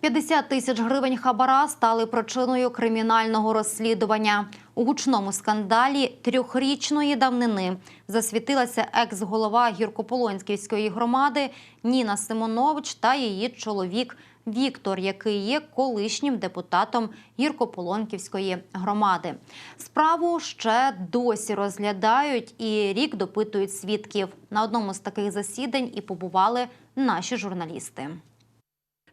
50 тисяч гривень хабара стали причиною кримінального розслідування. У гучному скандалі трьохрічної давнини засвітилася екс-голова Гіркополонськівської громади Ніна Симонович та її чоловік Віктор, який є колишнім депутатом Гіркополонківської громади. Справу ще досі розглядають і рік допитують свідків. На одному з таких засідань і побували наші журналісти.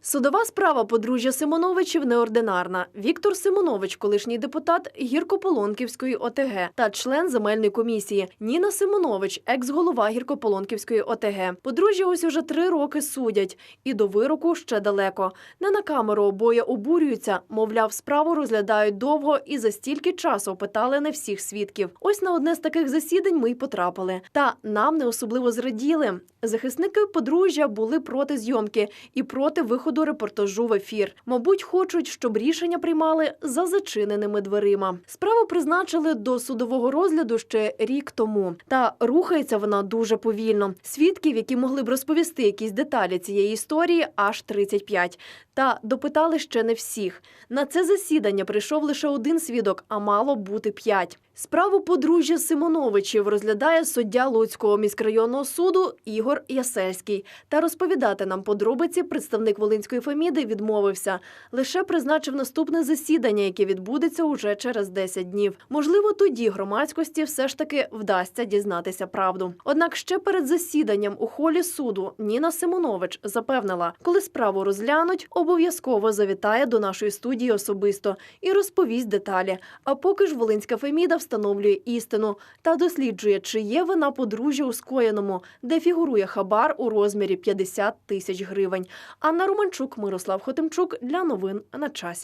Судова справа подружжя Симоновичів неординарна. Віктор Симонович, колишній депутат Гіркополонківської ОТГ та член земельної комісії. Ніна Симонович, екс-голова Гіркополонківської ОТГ. Подружжя ось уже три роки судять, і до вироку ще далеко. Не на камеру обоє обурюються. Мовляв, справу розглядають довго і за стільки часу опитали не всіх свідків. Ось на одне з таких засідань ми й потрапили. Та нам не особливо зраділи. Захисники подружжя були проти зйомки і проти виходу репортажу в ефір. Мабуть, хочуть, щоб рішення приймали за зачиненими дверима. Справу призначили до судового розгляду ще рік тому. Та рухається вона дуже повільно. Свідків, які могли б розповісти якісь деталі цієї історії, аж 35. Та допитали ще не всіх. На це засідання прийшов лише один свідок, а мало бути п'ять. Справу подружжя Симоновичів розглядає суддя Луцького міськрайонного суду Ігор Ясельський. Та розповідати нам подробиці представник Волинської Феміди відмовився. Лише призначив наступне засідання, яке відбудеться уже через 10 днів. Можливо, тоді громадськості все ж таки вдасться дізнатися правду. Однак ще перед засіданням у холі суду Ніна Симонович запевнила, коли справу розглянуть, обов'язково завітає до нашої студії особисто і розповість деталі. А поки ж Волинська Феміда встановлює істину та досліджує, чи є вина подружжя у скоєному, де фігурує хабар у розмірі 50 тисяч гривень. Анна Романчук, Мирослав Хотимчук для новин на часі.